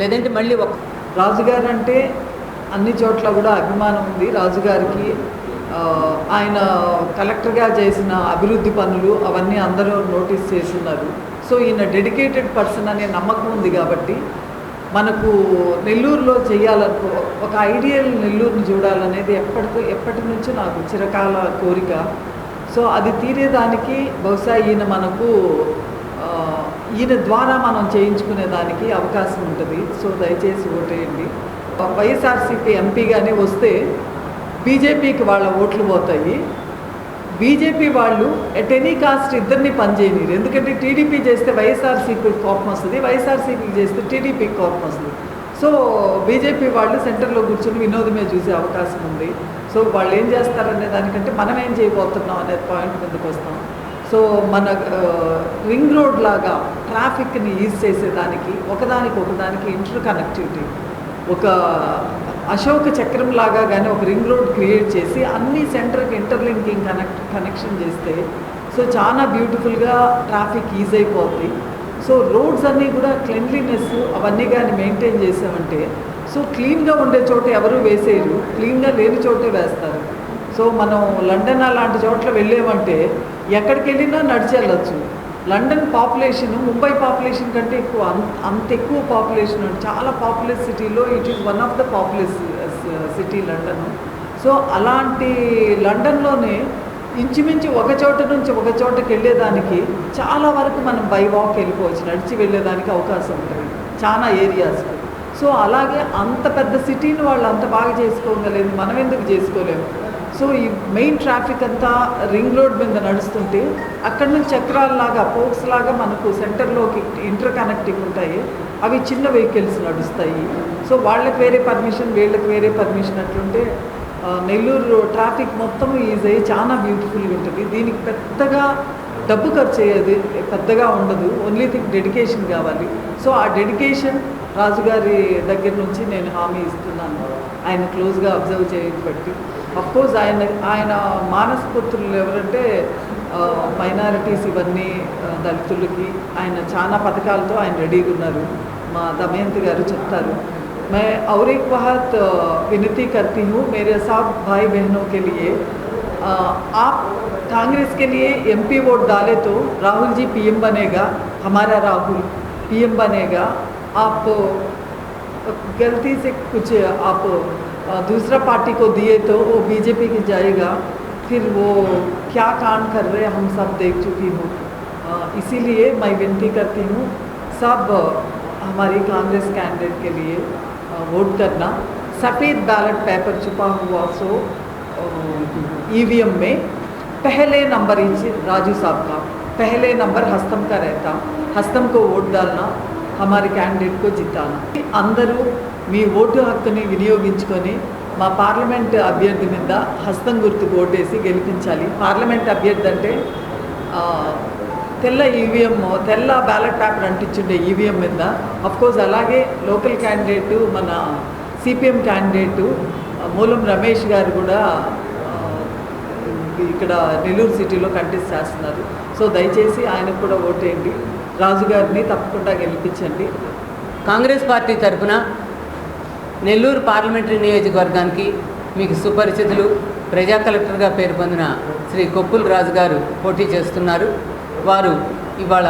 లేదంటే మళ్ళీ ఒక రాజుగారు అంటే అన్ని చోట్ల కూడా అభిమానం ఉంది. రాజుగారికి ఆయన కలెక్టర్గా చేసిన అభివృద్ధి పనులు అవన్నీ అందరూ నోటీస్ చేస్తున్నారు. సో ఈయన డెడికేటెడ్ పర్సన్ అనే నమ్మకం ఉంది కాబట్టి మనకు నెల్లూరులో చేయాలనుకో ఒక ఐడియల్ నెల్లూరుని చూడాలనేది ఎప్పటికో ఎప్పటి నుంచో నాకు చిరకాల కోరిక. సో అది తీరేదానికి బహుశా ఈయన మనకు ఈయన ద్వారా మనం చేయించుకునే దానికి అవకాశం ఉంటుంది. సో దయచేసి ఓటేయండి. వైఎస్ఆర్సీపీ ఎంపీగానే వస్తే బీజేపీకి వాళ్ళ ఓట్లు పోతాయి. బీజేపీ వాళ్ళు ఎట్ ఎనీ కాస్ట్ ఇద్దరిని పనిచేయనిరు ఎందుకంటే టీడీపీ చేస్తే వైఎస్ఆర్సీపీ కోపం వస్తుంది వైఎస్ఆర్సీపీ చేస్తే టీడీపీకి కోపం వస్తుంది. సో బీజేపీ వాళ్ళు సెంటర్లో కూర్చొని వినోదమే చూసే అవకాశం ఉంది. సో వాళ్ళు ఏం చేస్తారనే దానికంటే మనం ఏం చేయబోతున్నాం అనే పాయింట్ ముందుకు వస్తాం. సో మన రింగ్ రోడ్ లాగా ట్రాఫిక్ని ఈజ్ చేసేదానికి ఒకదానికి ఒకదానికి ఇంటర్ కనెక్టివిటీ. ఒక అశోక చక్రం లాగా కానీ ఒక రింగ్ రోడ్ క్రియేట్ చేసి అన్ని సెంటర్కి ఇంటర్లింకింగ్ కనెక్ట్ కనెక్షన్ చేస్తే సో చాలా బ్యూటిఫుల్గా ట్రాఫిక్ ఈజ్ అయిపోద్ది. సో రోడ్స్ అన్నీ కూడా క్లెన్లీనెస్ అవన్నీ కానీ మెయింటైన్ చేసామంటే సో క్లీన్గా ఉండే చోట ఎవరు వేసేయరు క్లీన్గా లేని చోటే వేస్తారు. సో మనం లండన్ అలాంటి చోట్ల వెళ్ళామంటే ఎక్కడికి వెళ్ళినా నడిచి లండన్ పాపులేషన్ ముంబై పాపులేషన్ కంటే ఎక్కువ అంత అంత ఎక్కువ పాపులేషన్ చాలా పాపులర్ సిటీలో it is one of the popular city London. So అలాంటి లండన్లోనే ఇంచుమించు ఒక చోట నుంచి ఒక చోటకి వెళ్ళేదానికి చాలా వరకు మనం బై వాక్ వెళ్ళిపోవచ్చు నడిచి వెళ్ళేదానికి అవకాశం ఉంటుంది. చాలా ఏరియాస్. సో అలాగే అంత పెద్ద సిటీని వాళ్ళు అంత బాగా చేసుకోగలేదు మనం ఎందుకు చేసుకోలేము? సో ఈ మెయిన్ ట్రాఫిక్ అంతా రింగ్ రోడ్ మీద నడుస్తుంటే అక్కడ నుంచి చక్రాలలాగా పోక్స్ లాగా మనకు సెంటర్లోకి ఇంటర్ కనెక్టింగ్ ఉంటాయి. అవి చిన్న వెహికల్స్ నడుస్తాయి. సో వాళ్ళకి వేరే పర్మిషన్ వీళ్ళకి వేరే పర్మిషన్ అట్లుంటే నెల్లూరు ట్రాఫిక్ మొత్తం ఈజ్ అయ్యి చాలా బ్యూటిఫుల్గా ఉంటుంది. దీనికి పెద్దగా డబ్బు ఖర్చు అయ్యేది పెద్దగా ఉండదు. ఓన్లీ థింగ్ డెడికేషన్ కావాలి. సో ఆ డెడికేషన్ రాజుగారి దగ్గర నుంచి నేను హామీ ఇస్తున్నాను. ఆయన క్లోజ్గా అబ్జర్వ్ చేయబట్టి. బట్టి కోర్స్ ఆయన ఆయన మానసపుత్రులు ఎవరంటే మైనారిటీస్ ఇవన్నీ ఆ, దళితులకి ఆయన చాలా పథకాలతో ఆయన రెడీగా ఉన్నారు మా దమయంతి గారు చెప్తారు मैं और एक बहुत अ, विनती करती हूँ मेरे सब भाई बहनों के लिए अ, आप कांग्रेस के लिए एमपी वोट डाले तो राहुल जी पीएम बनेगा हमारा राहुल पीएम बनेगा आप अ, गलती से कुछ आप अ, दूसरा पार्टी को दिए तो वो बीजेपी की जाएगा, फिर वो क्या काम कर रहे हैं हम सब देख चुकी हूँ। इसीलिए मैं विनती करती हूँ, सब हमारी कांग्रेस कैंडिडेट के लिए वोट करना। सफ़ेद बैलेट पेपर छुपा हुआ सो ईवीएम में, पहले नंबर राजू साहब का, पहले नंबर हस्तम का रहता। हस्तम को वोट डालना, हमारे कैंडिडेट को जिताना। अंदर మీ ఓటు హక్కుని వినియోగించుకొని మా పార్లమెంట్ అభ్యర్థి మీద హస్తం గుర్తుకు ఓటేసి గెలిపించాలి. పార్లమెంట్ అభ్యర్థి అంటే తెల్ల ఈవీఎం తెల్ల బ్యాలెట్ పేపర్ అంటించుండే ఈవీఎం మీద. అఫ్కోర్స్ అలాగే లోకల్ క్యాండిడేటు మన సిపిఎం క్యాండిడేటు మూలం రమేష్ గారు కూడా ఇక్కడ నెల్లూరు సిటీలో కంటెస్ట్ చేస్తున్నారు. సో దయచేసి ఆయనకు కూడా ఓటేయండి. రాజుగారిని తప్పకుండా గెలిపించండి. కాంగ్రెస్ పార్టీ తరఫున నెల్లూరు పార్లమెంటరీ నియోజకవర్గానికి మీకు సుపరిచితులు ప్రజా కలెక్టర్గా పేరు పొందిన శ్రీ కొప్పుల రాజు గారు పోటీ చేస్తున్నారు. వారు ఇవాళ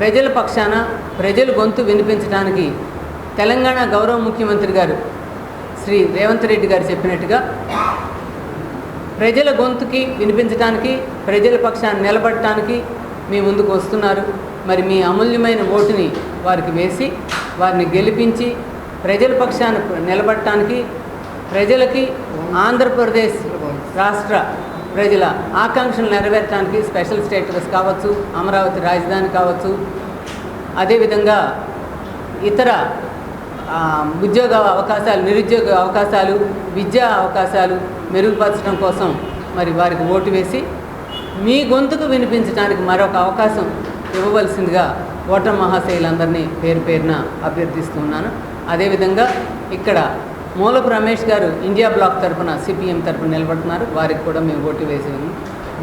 ప్రజల పక్షాన ప్రజల గొంతు వినిపించడానికి తెలంగాణ గౌరవ ముఖ్యమంత్రి గారు శ్రీ రేవంత్ రెడ్డి గారు చెప్పినట్టుగా ప్రజల గొంతుకి వినిపించడానికి ప్రజల పక్షాన్ని నిలబడటానికి మీ ముందుకు వస్తున్నారు. మరి మీ అమూల్యమైన ఓటుని వారికి వేసి వారిని గెలిపించి ప్రజల పక్షాన్ని నిలబడటానికి ప్రజలకి ఆంధ్రప్రదేశ్ రాష్ట్ర ప్రజల ఆకాంక్షలు నెరవేర్చడానికి స్పెషల్ స్టేటస్ కావచ్చు అమరావతి రాజధాని కావచ్చు. అదేవిధంగా ఇతర ఉద్యోగ అవకాశాలు నిరుద్యోగ అవకాశాలు విద్యా అవకాశాలు మెరుగుపరచడం కోసం మరి వారికి ఓటు వేసి మీ గొంతుకు వినిపించడానికి మరొక అవకాశం ఇవ్వవలసిందిగా ఓటర్ మహాశైలందరినీ పేరు పేరున అభ్యర్థిస్తున్నాను అదేవిధంగా ఇక్కడ మూలపు రమేష్ గారు ఇండియా బ్లాక్ తరఫున సిపిఎం తరఫున నిలబడుతున్నారు. వారికి కూడా మేము ఓటు వేసి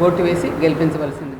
ఓటు వేసి గెలిపించవలసింది